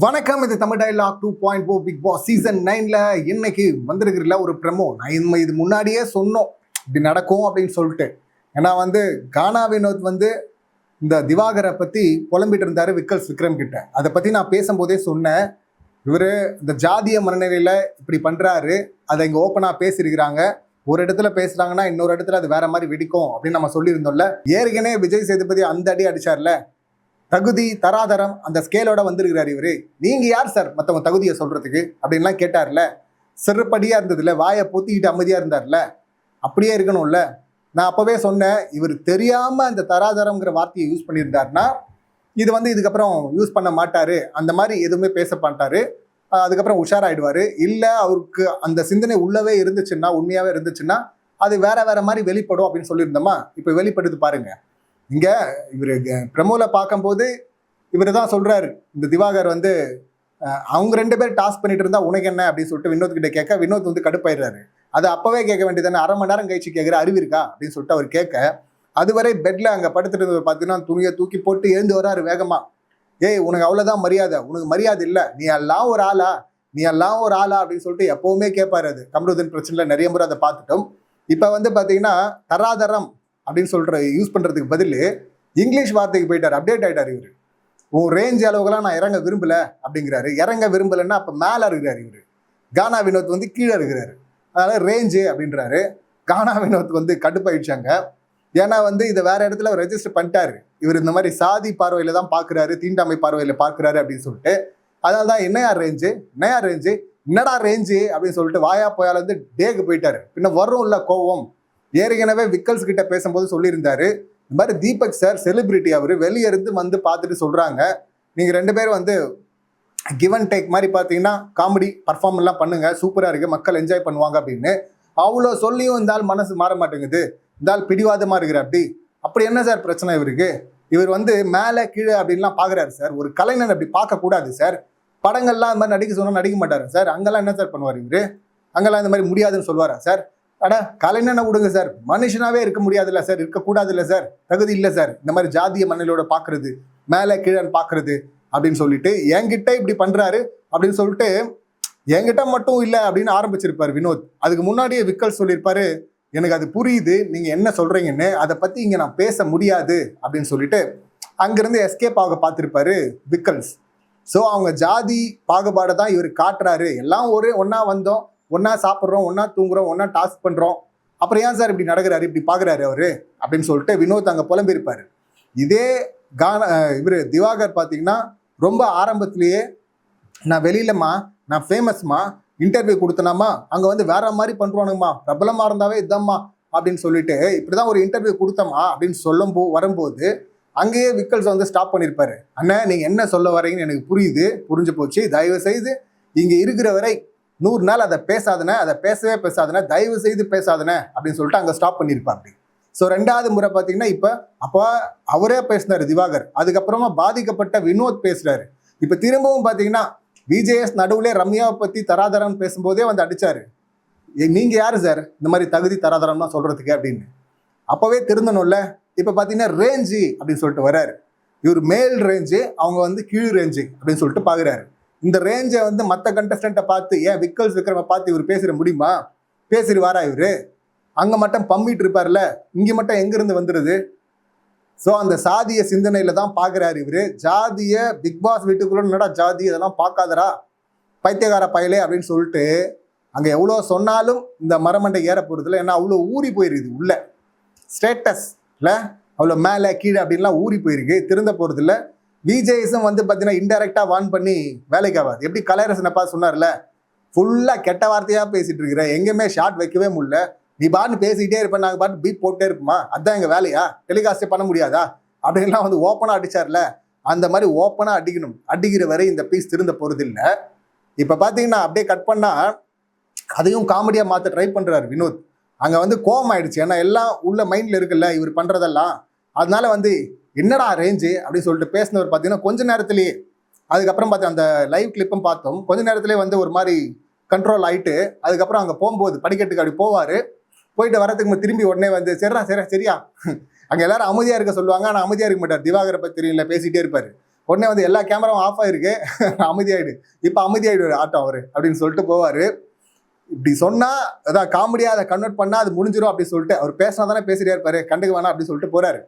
வணக்கம் இது Tamil dialogue two point four Bigg Boss season நைன்ல இன்னைக்கு வந்திருக்கிறதுல ஒரு ப்ரெமோ நான் இது முன்னாடியே சொன்னோம் இப்படி நடக்கும் அப்படின்னு சொல்லிட்டு. ஏன்னா வந்து கானா வினோத் வந்து இந்த திவாகரை பத்தி புலம்பிட்டு இருந்தாரு விக்கல்ஸ் விக்ரம் கிட்ட. அதை பத்தி நான் பேசும்போதே சொன்னேன். இவர் இந்த ஜாதிய மனநிலையில இப்படி பண்றாரு. அதை இங்க ஓப்பனா பேசியிருக்கிறாங்க. ஒரு இடத்துல பேசுறாங்கன்னா இன்னொரு இடத்துல அது வேற மாதிரி வெடிக்கும் அப்படின்னு நம்ம சொல்லியிருந்தோம்ல. ஏற்கனவே விஜய் சேதுபதி அந்த அடி அடிச்சார்ல. தகுதி தராதரம் அந்த ஸ்கேலோட வந்திருக்கிறார் இவரு. நீங்கள் யார் சார் மற்றவங்க தகுதியை சொல்கிறதுக்கு அப்படின்லாம் கேட்டார்ல. சிறுபடியா இருந்ததில்ல வாயை பொத்திக்கிட்டு அமைதியாக இருந்தார்ல. அப்படியே இருக்கணும்ல. நான் அப்போவே சொன்னேன் இவர் தெரியாமல் அந்த தராதரம்ங்கிற வார்த்தையை யூஸ் பண்ணியிருந்தார்னா இது வந்து இதுக்கப்புறம் யூஸ் பண்ண மாட்டார். அந்த மாதிரி எதுவுமே பேச மாட்டார். அதுக்கப்புறம் உஷாராயிடுவார். இல்லை அவருக்கு அந்த சிந்தனை உள்ளவே இருந்துச்சுன்னா உண்மையாகவே இருந்துச்சுன்னா அது வேற வேற மாதிரி வெளிப்படும் அப்படின்னு சொல்லியிருந்தோமா? இப்போ வெளிப்படுது பாருங்கள் இங்க இவர் பிரமோல பார்க்கும்போது இவர் தான் சொல்றாரு இந்த திவாகர் வந்து அவங்க ரெண்டு பேரும் டாஸ்க் பண்ணிட்டு இருந்தா உனக்கு என்ன அப்படின்னு சொல்லிட்டு வினோத் கிட்ட கேட்க வினோத் வந்து கடுப்பாயிடுறாரு. அது அப்பவே கேட்க வேண்டியதானே அரை மணி நேரம் கழிச்சு கேட்குற அறிவு இருக்கா அப்படின்னு சொல்லிட்டு அவர் கேட்க அதுவரை பெட்ல அங்க படுத்துட்டு இருந்தவர் பார்த்தீங்கன்னா துணியை தூக்கி போட்டு எழுந்து வராரு வேகமா. ஏய் உனக்கு அவ்வளவுதான் மரியாதை உனக்கு மரியாதை இல்லை நீ எல்லாம் ஒரு ஆளா நீ எல்லாம் ஒரு ஆளா அப்படின்னு சொல்லிட்டு எப்பவுமே கேட்பாரு அது. கமருதன் பிரச்சனைல நிறைய முறை அதை பார்த்துட்டோம். இப்போ வந்து பார்த்தீங்கன்னா தராதரம் அப்படின்னு சொல்கிற யூஸ் பண்ணுறதுக்கு பதில் இங்கிலீஷ் வார்த்தைக்கு போயிட்டார். அப்டேட் ஆயிட்டார் இவர். உன் ரேஞ்ச் அளவுக்குலாம் நான் இறங்க விரும்பல அப்படிங்கிறாரு. இறங்க விரும்பலைன்னா அப்போ மேலே இருக்கிறார் இவர். கானா வினோத் வந்து கீழே இருக்கிறாரு. அதனால் ரேஞ்சு அப்படின்றாரு. கானா வினோத் வந்து கடுப்பாயிடுச்சாங்க ஏன்னா வந்து இதை வேற இடத்துல ரெஜிஸ்டர் பண்ணிட்டாரு. இவர் இந்த மாதிரி சாதி பார்வையில தான் பார்க்குறாரு தீண்டாமை பார்வையில் பார்க்குறாரு அப்படின்னு சொல்லிட்டு. அதனால தான் என்னையா ரேஞ்சு என்னையா ரேஞ்சு என்னடா ரேஞ்சு அப்படின்னு சொல்லிட்டு வாயா போயால வந்து டேக்கு போயிட்டாரு. பின்ன வரும் இல்லை கோவம். ஏற்கனவே விக்கல்ஸ் கிட்ட பேசும்போது சொல்லியிருந்தாரு. இந்த மாதிரி தீபக் சார் செலிபிரிட்டி அவர் வெளியே இருந்து வந்து பார்த்துட்டு சொல்கிறாங்க நீங்கள் ரெண்டு பேரும் வந்து கிவ் அண்ட் டேக் மாதிரி பார்த்தீங்கன்னா காமெடி பர்ஃபார்ம் எல்லாம் பண்ணுங்க. இருக்குது மக்கள் என்ஜாய் பண்ணுவாங்க அப்படின்னு. அவ்வளோ சொல்லியும் இந்த ஆள் மனசு மாற மாட்டேங்குது. இந்த ஆள் பிடிவாதமா இருக்கிற அப்படி. அப்படி என்ன சார் பிரச்சனை இவருக்கு? இவர் வந்து மேலே கீழே அப்படின்லாம் பார்க்குறாரு சார் ஒரு கலைஞர் அப்படி பார்க்கக்கூடாது சார் படங்கள்லாம் இந்த மாதிரி நடிக்க சொன்னால் நடிக்க மாட்டாரு சார் அங்கெல்லாம் என்ன சார் பண்ணுவார் இவரு? அங்கெல்லாம் இந்த மாதிரி முடியாதுன்னு சொல்லுவாரா சார் அட கலைஞனை விடுங்க சார்? மனுஷனாவே இருக்க முடியாதுல்ல சார். இருக்கக்கூடாதுல்ல சார். தகுதி இல்லை சார். இந்த மாதிரி ஜாதிய மண்ணிலோட பார்க்கறது மேலே கீழே பார்க்கறது அப்படின்னு சொல்லிட்டு என்கிட்ட இப்படி பண்றாரு அப்படின்னு சொல்லிட்டு என்கிட்ட மட்டும் இல்லை அப்படின்னு ஆரம்பிச்சிருப்பாரு வினோத். அதுக்கு முன்னாடியே விக்கல் சொல்லியிருப்பாரு எனக்கு அது புரியுது. நீங்க என்ன சொல்றீங்கன்னு அதை பத்தி இங்க நான் பேச முடியாது. அப்படின்னு சொல்லிட்டு அங்கிருந்து எஸ்கேப் ஆக பார்த்துருப்பாரு விக்கல்ஸ். ஸோ அவங்க ஜாதி பாகுபாடை தான் இவர் காட்டுறாரு. எல்லாம் ஒரு ஒன்றா வந்தோம். ஒன்றா சாப்பிட்றோம் ஒன்றா தூங்குறோம் ஒன்றா டாஸ்க் பண்ணுறோம் அப்புறம் ஏன் சார் இப்படி நடக்கிறாரு இப்படி பார்க்குறாரு அவரு? அப்படின்னு சொல்லிட்டு வினோத் அங்கே புலம்பிருப்பார் இதே கான இவர் திவாகர் பார்த்தீங்கன்னா ரொம்ப ஆரம்பத்திலேயே நான் வெளியிலம்மா நான் ஃபேமஸ்மா இன்டர்வியூ கொடுத்தனாமா அங்கே வந்து வேற மாதிரி பண்ணுவானுங்கம்மா பிரபலமாக இருந்தாவே இதாம்மா அப்படின்னு சொல்லிட்டு இப்படிதான் ஒரு இன்டர்வியூ கொடுத்தம்மா அப்படின்னு சொல்லும் போ வரும்போது அங்கேயே விக்கல்ஸ் வந்து ஸ்டாப் பண்ணியிருப்பாரு. அண்ணன் நீங்கள் என்ன சொல்ல வரீங்கன்னு எனக்கு புரியுது புரிஞ்சு போச்சு. தயவு செய்து இங்கே இருக்கிற வரை நூறு நாள் அதை பேசாதன அதை பேசவே பேசாதன தயவு செய்து பேசாதன அப்படின்னு சொல்லிட்டு அங்கே ஸ்டாப் பண்ணியிருப்பாங்க ஸோ ரெண்டாவது முறை பார்த்தீங்கன்னா இப்போ அப்போ அவரே பேசினார் திவாகர். அதுக்கப்புறமா பாதிக்கப்பட்ட வினோத் பேசுறாரு. இப்போ திரும்பவும் பார்த்தீங்கன்னா விஜேஎஸ் நடுவில் ரம்யாவை பற்றி தராதரம் பேசும்போதே வந்து அடிச்சாரு. ஏ, யார் சார் இந்த மாதிரி தகுதி தராதரம்லாம் சொல்கிறதுக்கு அப்படின்னு. அப்போவே திருந்தணும்ல. இப்போ பார்த்தீங்கன்னா ரேஞ்சு அப்படின்னு சொல்லிட்டு வர்றாரு இவர் மேல் ரேஞ்சு அவங்க வந்து கீழ் ரேஞ்சு அப்படின்னு சொல்லிட்டு பார்க்குறாரு இந்த ரேஞ்சை வந்து மற்ற கண்டஸ்டண்ட்டை பார்த்து ஏன் விக்கல்ஸ் விக்ரம பார்த்து இவர் பேசுகிற முடியுமா? பேசிடுவாரா இவர். அங்கே மட்டும் பம்பிட்டு இருப்பார்ல இங்கே மட்டும் எங்கேருந்து வந்துடுது ஸோ அந்த சாதிய சிந்தனையில் தான் பார்க்குறாரு இவர். ஜாதிய பிக் பாஸ் வீட்டுக்குள்ள என்னடா ஜாதி? இதெல்லாம் பார்க்காதடா. பைத்தியகார பயலே அப்படின்னு சொல்லிட்டு அங்கே எவ்வளோ சொன்னாலும் இந்த மரமண்டை ஏற போகிறதுல ஏன்னா அவ்வளோ ஊறி போயிருக்குது உள்ள. ஸ்டேட்டஸ் இல்லை அவ்வளோ மேலே கீழே அப்படின்லாம் ஊறி போயிருக்கு. திருந்த போகிறதில்ல விஜேஎஸும் வந்து பார்த்தீங்கன்னா இன்டெரக்டாக வான் பண்ணி வேலைக்கு ஆகாது எப்படி கலையரசனப்பா சொன்னார்ல? ஃபுல்லாக கெட்ட வார்த்தையாக பேசிட்டு இருக்கிற எங்கேயுமே ஷார்ட் வைக்கவே முடியல. நீ பாட்டு பேசிக்கிட்டே இருப்பேன் நாங்கள் பாட்டு பீட் போட்டே இருப்போமா? அதான் எங்கள் வேலையா? டெலிகாஸ்டே பண்ண முடியாதா? அப்படின்லாம் வந்து ஓப்பனாக அடிச்சார்ல. அந்த மாதிரி ஓப்பனாக அடிக்கணும். அடிக்கிற வரை இந்த பீஸ் திருந்த போகிறது இல்லை இப்போ பார்த்தீங்கன்னா அப்படியே கட் பண்ணால் அதையும் காமெடியாக மாற்ற ட்ரை பண்ணுறாரு வினோத். அங்கே வந்து கோவம் ஆயிடுச்சு ஏன்னா எல்லாம் உள்ள மைண்டில் இருக்குல்ல இவர் பண்ணுறதெல்லாம் அதனால வந்து என்னடா ரேஞ்சு அப்படின்னு சொல்லிட்டு பேசினவர் பார்த்தீங்கன்னா கொஞ்ச நேரத்திலேயே அதுக்கப்புறம் பார்த்து அந்த லைவ் கிளிப்பும் பார்த்தோம். கொஞ்ச நேரத்திலே வந்து ஒரு மாதிரி கண்ட்ரோல் ஆகிட்டு அதுக்கப்புறம் அங்கே போகும்போது படிக்கட்டுக்கு அப்படி போவார். போயிட்டு வரதுக்கு திரும்பி உடனே வந்து சரிடா சரியா சரியா? அங்கே எல்லாரும் அமைதியாக இருக்க சொல்லுவாங்க. ஆனால் அமைதியாக இருக்க மாட்டார். திவாகரை பற்றி தெரியல பேசிகிட்டே இருப்பார். உடனே வந்து எல்லா கேமராவும் ஆஃப் ஆகிருக்கு அமைதியாயிடு. இப்போ அமைதியாயிடு ஆட்டம் அவர் அப்படின்னு சொல்லிட்டு போவார். இப்படி சொன்னால் அதான் காமெடியாக அதை கன்வெர்ட் பண்ணால் அது முடிஞ்சிடும் அப்படின்னு சொல்லிட்டு அவர் பேசினா தானே பேசிட்டே இருப்பார். கண்டுக்கு வேணாம் அப்படின்னு சொல்லிட்டு போகிறாரு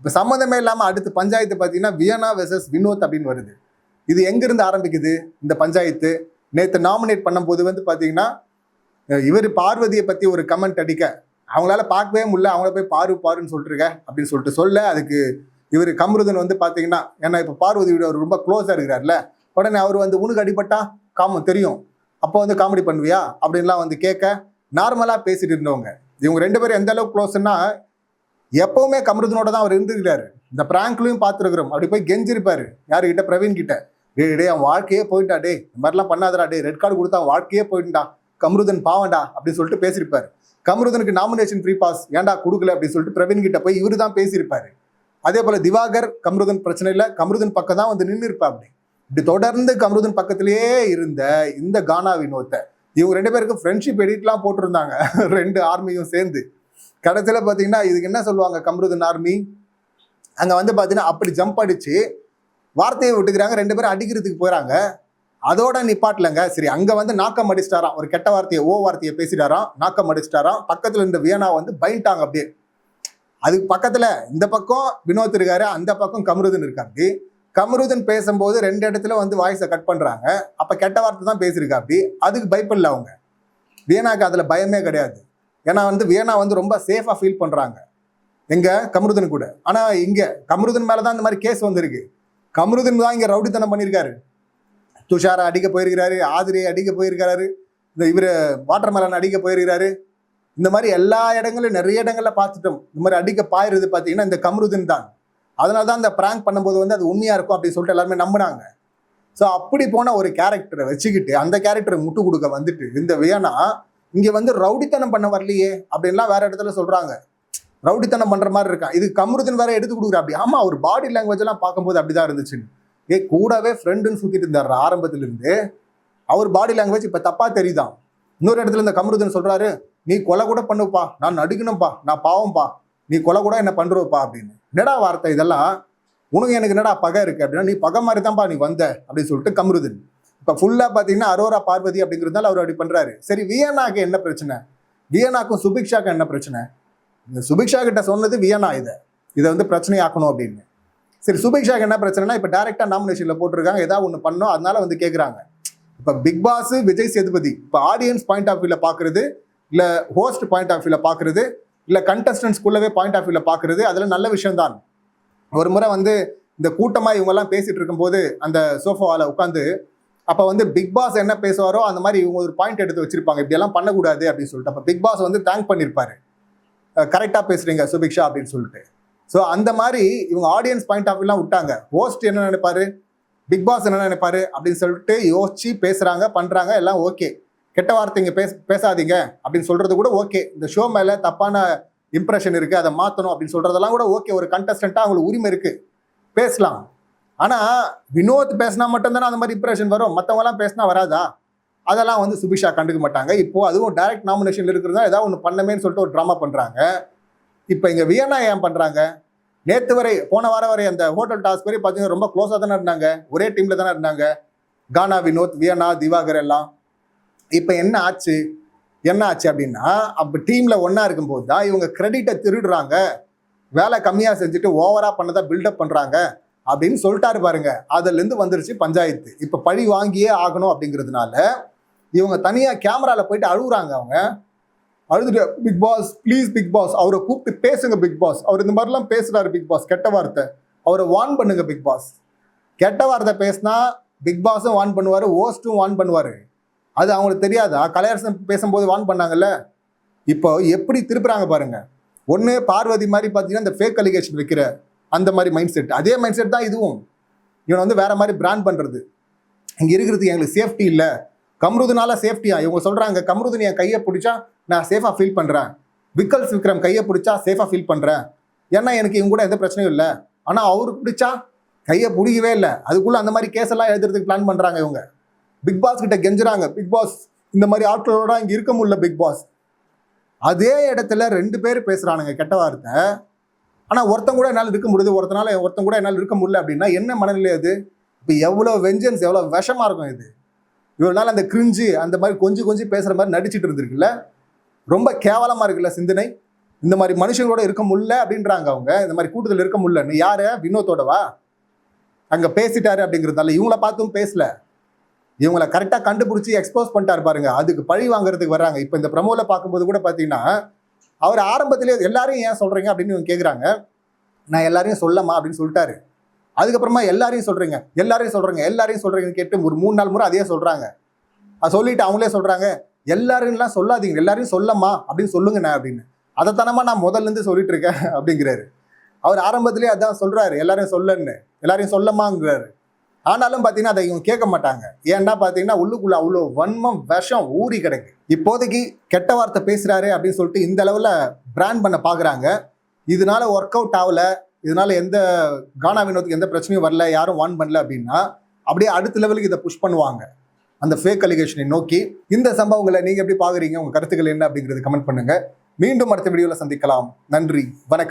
இப்போ சம்மந்தமே இல்லாமல் அடுத்து பஞ்சாயத்து பார்த்தீங்கன்னா வியனா வெர்சஸ் வினோத் அப்படின்னு வருது. இது எங்கேருந்து ஆரம்பிக்குது? இந்த பஞ்சாயத்து. நேற்று நாமினேட் பண்ணும்போது வந்து பார்த்தீங்கன்னா இவர் பார்வதியை பற்றி ஒரு கமெண்ட் அடிக்க அவங்களால பார்க்கவே முடியல அவங்கள போய் பாரு பாருன்னு சொல்லிட்டுருக்க அப்படின்னு சொல்லிட்டு சொல்ல அதுக்கு இவர் கம்ருதன் வந்து பார்த்தீங்கன்னா ஏன்னா இப்போ பார்வதியோட அவர் ரொம்ப க்ளோஸாக இருக்கிறார்ல உடனே அவர் வந்து உனக்கு அடிபட்டா? காமம் தெரியும். அப்போ வந்து காமெடி பண்ணுவியா? அப்படின்லாம் வந்து கேட்க நார்மலாக பேசிட்டு இருந்தவங்க. இவங்க ரெண்டு பேரும் எந்த அளவுக்கு க்ளோஸ்னா எப்பவுமே கமருதனோட தான் அவர் இருந்திருக்கிறாரு. இந்த பிராங்க்லையும் பார்த்துருக்குறோம். அப்படி போய் கெஞ்சிருப்பாரு. யாருக்கிட்ட பிரவீன் கிட்ட. டே டே அவன் வாழ்க்கையே போயிட்டா டே இந்த மாதிரிலாம் பண்ணாதடா டே ரெட் கார்டு கொடுத்தா அவன் வாழ்க்கையே போயிட்டான் கமருதன் பாவண்டா அப்படின்னு சொல்லிட்டு பேசியிருப்பாரு. கமருதனுக்கு நாமினேஷன் ஃப்ரீ பாஸ் ஏன்டா கொடுக்கல? அப்படின்னு சொல்லிட்டு பிரவீன் கிட்ட போய் இவரு தான் பேசியிருப்பாரு. அதே போல திவாகர் கமருதன் பிரச்சனையில் கமருதன் பக்கம் தான் வந்து நின்று இருப்பா அப்படி இப்படி தொடர்ந்து கமருதன் பக்கத்திலேயே இருந்த இந்த கானா வினோத்தை இவங்க ரெண்டு பேருக்கும் ஃப்ரெண்ட்ஷிப் எடிட்லாம் போட்டிருந்தாங்க. ரெண்டு ஆர்மியும் சேர்ந்து. கடைசியில் பார்த்தீங்கன்னா இதுக்கு என்ன சொல்லுவாங்க கம்ருதன் ஆர்மி? அங்கே வந்து பார்த்தீங்கன்னா அப்படி ஜம்ப் அடித்து வார்த்தையை விட்டுக்கிறாங்க ரெண்டு பேரும் அடிக்கிறதுக்கு போகிறாங்க அதோட நிப்பாட்டலங்க. சரி அங்கே வந்து நாக்கம் அடிச்சிட்டாராம். ஒரு கெட்ட வார்த்தையை ஓ வார்த்தையை பேசிட்டாராம். நாக்கம் அடிச்சிட்டாராம். பக்கத்தில் இருந்த வியனா வந்து பயன்ட்டாங்க அப்படியே. அதுக்கு பக்கத்தில் இந்த பக்கம் வினோத் இருக்காரு அந்த பக்கம் கமருதன் இருக்காப்படி கமருதன் பேசும்போது ரெண்டு இடத்துல வந்து வாய்ஸை கட் பண்ணுறாங்க அப்போ கெட்ட வார்த்தை தான் பேசியிருக்காப்படி அதுக்கு பயப்படல அவங்க. வியனாக்கு அதில் பயமே கிடையாது. ஏன்னா வந்து வியனா வந்து ரொம்ப சேஃபாக ஃபீல் பண்ணுறாங்க எங்கே? கமருதன் கூட. ஆனால் இங்கே கமருதன் மேலே தான் இந்த மாதிரி கேஸ் வந்திருக்கு. கமருதன் தான் இங்கே ரவுடித்தனம் பண்ணியிருக்காரு துஷாரை அடிக்க போயிருக்கிறாரு ஆதிரியை அடிக்க போயிருக்கிறாரு இந்த இவர் வாட்டர் மேலன் அடிக்க போயிருக்கிறாரு. இந்த மாதிரி எல்லா இடங்களும் நிறைய இடங்களில் பார்த்துட்டோம். இந்த மாதிரி அடிக்க பாயிருது பார்த்தீங்கன்னா இந்த கமருதன் தான். அதனால தான் இந்த ப்ராங்க் பண்ணும்போது வந்து அது உண்மையாக இருக்கும் அப்படின்னு சொல்லிட்டு எல்லாருமே நம்பினாங்க. ஸோ அப்படி போன ஒரு கேரக்டரை வச்சுக்கிட்டு அந்த கேரக்டரை முட்டு கொடுக்க வந்துட்டு இந்த வேணா இங்க வந்து ரவுடித்தனம் பண்ண வரலையே அப்படின்லாம் வேற இடத்துல சொல்றாங்க. ரவுடித்தனம் பண்ற மாதிரி இருக்கான் இது கமருதன் வேற எடுத்து கொடுக்குற அப்படி. ஆமா அவர் பாடி லாங்குவேஜ் எல்லாம் பார்க்கும்போது அப்படிதான் இருந்துச்சு ஏ கூடவே ஃப்ரெண்டுன்னு சுத்திட்டு இருந்தார் ஆரம்பத்துல இருந்து அவர் பாடி லாங்குவேஜ் இப்ப தப்பா தெரியுதான் இன்னொரு இடத்துல இந்த கமருதன் சொல்றாரு நீ கொலை கூட பண்ணுப்பா. நான் நடுக்கணும்ப்பா நான் பாவம்ப்பா. நீ கொலை கூட என்ன பண்ணுறப்பா அப்படின்னு. என்னடா வார்த்தை இதெல்லாம்? உனக்கு எனக்கு என்னடா பகை இருக்கு அப்படின்னா நீ பகை மாதிரி தான்ப்பா நீ வந்த அப்படின்னு சொல்லிட்டு கமருதன். இப்போ ஃபுல்லாக பார்த்தீங்கன்னா அரோரா பார்வதி அப்படிங்கிறதால அவர் அப்படி பண்ணுறாரு சரி வியனாக்கு என்ன பிரச்சனை? வியனாக்கும் சுபிக்ஷாக்கும் என்ன பிரச்சனை? இந்த சுபிக்ஷா கிட்ட சொன்னது வியனா இதை. இதை வந்து பிரச்சனையாக்கணும் அப்படின்னு. சரி சுபிக்ஷாக்கு என்ன பிரச்சனைனா இப்போ டேரெக்டாக நாமினேஷனில் போட்டிருக்காங்க. ஏதாவது ஒன்று பண்ணோம் அதனால வந்து கேட்குறாங்க இப்போ பிக் பாஸ் விஜய் சேதுபதி இப்போ ஆடியன்ஸ் பாயிண்ட் ஆஃப் வியூவில் பார்க்குறது இல்லை ஹோஸ்ட் பாயிண்ட் ஆஃப் வியூவில் பார்க்குறது இல்லை கண்டஸ்டன்ஸ்குள்ளவே பாயிண்ட் ஆஃப் வியூவில் பார்க்குறது அதில் நல்ல விஷயம்தான். ஒரு முறை வந்து இந்த கூட்டமாக இவங்கெல்லாம் பேசிகிட்டு இருக்கும்போது அந்த சோஃபாவில் உட்காந்து அப்போ வந்து பிக் பாஸ் என்ன பேசுவாரோ அந்த மாதிரி இவங்க ஒரு பாயிண்ட் எடுத்து வச்சிருப்பாங்க. இப்படியெல்லாம் பண்ணக்கூடாது அப்படின்னு சொல்லிட்டு. அப்போ பிக் பாஸ் வந்து தேங்க் பண்ணியிருப்பாரு கரெக்டாக பேசுறீங்க சுபிக்ஷா அப்படின்னு சொல்லிட்டு. ஸோ அந்த மாதிரி இவங்க ஆடியன்ஸ் பாயிண்ட் ஆஃப் வியூலாம் விட்டாங்க. ஹோஸ்ட் என்ன நினைப்பாரு? பிக் பாஸ் என்ன நினைப்பாரு? அப்படின்னு சொல்லிட்டு யோசிச்சு பேசுறாங்க பண்றாங்க எல்லாம் ஓகே கெட்ட வார்த்தைங்க பேச பேசாதீங்க அப்படின்னு சொல்றது கூட ஓகே இந்த ஷோ மேல தப்பான இம்ப்ரெஷன் இருக்கு அதை மாற்றணும் அப்படின்னு சொல்றதெல்லாம் கூட ஓகே ஒரு கண்டஸ்டண்டா அவங்களுக்கு உரிமை இருக்கு. பேசலாம். ஆனா வினோத் பேசினா மட்டும்தானே அந்த மாதிரி இம்ப்ரெஷன் வரும். மற்றவங்க எல்லாம் பேசினா வராதா? அதெல்லாம் வந்து சுபிஷா கண்டுக்க மாட்டாங்க. இப்போ அதுவும் டைரக்ட் நாமினேஷன்ல இருக்கிறதா ஏதாவது ஒன்று பண்ணமேன்னு சொல்லிட்டு ஒரு ட்ராமா பண்றாங்க. இப்போ இங்க வியன்னா ஏன் பண்றாங்க? நேற்று வரை போன வாரம் வரை அந்த ஹோட்டல் டாஸ்க் வரை பார்த்தீங்கன்னா ரொம்ப க்ளோஸாக தானே இருந்தாங்க. ஒரே டீம்ல தானே இருந்தாங்க. கானா வினோத் வியனா திவாகர் எல்லாம். இப்போ என்ன ஆச்சு? என்ன ஆச்சு அப்படின்னா அப்போ டீமில் ஒன்றா இருக்கும்போது தான் இவங்க கிரெடிட்டை திருடுறாங்க. வேலை கம்மியாக செஞ்சுட்டு ஓவராக பண்ணதான் பில்டப் பண்ணுறாங்க அப்படின்னு சொல்லிட்டாரு பாருங்க. அதுலேருந்து வந்துருச்சு பஞ்சாயத்து. இப்போ பழி வாங்கியே ஆகணும் அப்படிங்கிறதுனால இவங்க தனியாக கேமராவில் போயிட்டு அழுகுறாங்க அவங்க. அழுதுட்டு Bigg Boss please Bigg Boss அவரை கூப்பிட்டு பேசுங்க பிக் பாஸ் அவர் இந்த மாதிரிலாம் பேசுகிறாரு பிக் பாஸ் கெட்ட வார்த்தை. அவரை வார்ன் பண்ணுங்க பிக் பாஸ் கெட்ட வார்த்தை பேசினா பிக் பாஸும் வார்ன் பண்ணுவார் ஓஸ்ட்டும் வார்ன் பண்ணுவார். அது அவங்களுக்கு தெரியாதா. கலையரசன் பேசும்போது வார்ன் பண்ணாங்கல்ல? இப்போ எப்படி திருப்புறாங்க பாருங்க. ஒன்று பார்வதி மாதிரி பார்த்தீங்கன்னா இந்த ஃபேக் அலிகேஷன் வைக்கிற அந்த மாதிரி மைண்ட் செட் அதே மைண்ட் செட் தான் இதுவும். இவனை வந்து வேற மாதிரி பிராண்ட் பண்ணுறது இங்கே இருக்கிறதுக்கு எங்களுக்கு சேஃப்டி இல்லை. கம்ருதுனால சேஃப்டியா இவங்க சொல்கிறாங்க கம்ருதுன் என் கையை பிடிச்சா நான் சேஃபாக ஃபீல் பண்ணுறேன் விக்கல்ஸ் விக்ரம் கையை பிடிச்சா சேஃபாக ஃபீல் பண்ணுறேன் ஏன்னா எனக்கு இவங்க கூட எந்த பிரச்சனையும் இல்லை. ஆனால் அவருக்கு பிடிச்சா கையை பிடிக்கவே இல்லை. அதுக்குள்ளே அந்த மாதிரி கேஸ் எல்லாம் எழுதுறதுக்கு பிளான் பண்ணுறாங்க இவங்க. பிக் பாஸ் கிட்ட கெஞ்சுறாங்க பிக் பாஸ் இந்த மாதிரி ஆட்களோட இங்கே இருக்க முடியல பிக் பாஸ் அதே இடத்துல ரெண்டு பேர் பேசுகிறானுங்க கெட்ட வார்த்தை. ஆனால் ஒருத்தன் கூட என்னால் இருக்க முடியுது ஒருத்தனால ஒருத்தன் கூட என்னால் இருக்க முடியல அப்படின்னா என்ன மனநிலை அது? இப்போ எவ்வளோ வெஞ்சன்ஸ் எவ்வளோ விஷமா இருக்கும் இது? இவ்வளோ நாள் அந்த கிரிஞ்சு அந்த மாதிரி கொஞ்சம் கொஞ்சம் பேசுகிற மாதிரி நடிச்சிட்டு இருந்திருக்குல்ல? ரொம்ப கேவலமாக இருக்குல்ல சிந்தனை? இந்த மாதிரி மனுஷங்களோட இருக்க முடியல அப்படின்றாங்க அவங்க. இந்த மாதிரி கூட்டத்தில் இருக்க முடியலன்னு. யாரு? வினோத்தோடவா? அங்கே பேசிட்டாரு அப்படிங்கிறதால இவங்கள பார்த்தும் பேசல. இவங்கள கரெக்டாக கண்டுபிடிச்சி எக்ஸ்போஸ் பண்ணிட்டாரு பாருங்க. அதுக்கு பழி வாங்குறதுக்கு வர்றாங்க. இப்போ இந்த ப்ரமோவில் பார்க்கும்போது கூட பார்த்தீங்கன்னா அவர் ஆரம்பத்திலே எல்லாரையும் ஏன் சொல்கிறீங்க அப்படின்னு கேட்குறாங்க நான் எல்லாரையும் சொல்லமா அப்படின்னு சொல்லிட்டாரு. அதுக்கப்புறமா எல்லாரையும் சொல்கிறீங்க எல்லாரையும் சொல்கிறீங்க எல்லாரையும் சொல்கிறீங்கன்னு கேட்டு ஒரு மூணு நாள் முறை அதையே சொல்கிறாங்க அதை சொல்லிட்டு அவங்களே சொல்கிறாங்க எல்லாரையும்லாம் சொல்லாதீங்க. எல்லாரையும் சொல்லமா அப்படின்னு சொல்லுங்கண்ணே அப்படின்னு. அதைத்தனமா நான் முதல்ல இருந்து சொல்லிட்டு இருக்கேன் அப்படிங்கிறாரு. அவர் ஆரம்பத்திலேயே அதான் சொல்கிறாரு எல்லாரையும் சொல்லன்னு. எல்லாரையும் சொல்லமாங்கிறாரு. ஆனாலும் பார்த்தீங்கன்னா அதை இவங்க கேட்க மாட்டாங்க. ஏன்னா பார்த்தீங்கன்னா உள்ளுக்குள்ள அவ்வளோ வன்மம் விஷம் ஊறி கிடக்கு. இப்போதைக்கு கெட்ட வார்த்தை பேசுகிறாரு அப்படின்னு சொல்லிட்டு இந்த அளவில் பிராண்ட் பண்ண பார்க்குறாங்க இதனால ஒர்க் அவுட் ஆகல. இதனால எந்த கானா வினோத்துக்கு எந்த பிரச்சனையும் வரல. யாரும் வான் பண்ணல அப்படின்னா அப்படியே அடுத்த லெவலுக்கு இதை புஷ் பண்ணுவாங்க. அந்த ஃபேக் அலிகேஷனை நோக்கி இந்த சம்பவங்களை நீங்கள் எப்படி பார்க்குறீங்க உங்கள் கருத்துக்கள் என்ன அப்படிங்கிறது கமெண்ட் பண்ணுங்கள் மீண்டும் அடுத்த வீடியோவில் சந்திக்கலாம். நன்றி. வணக்கம்.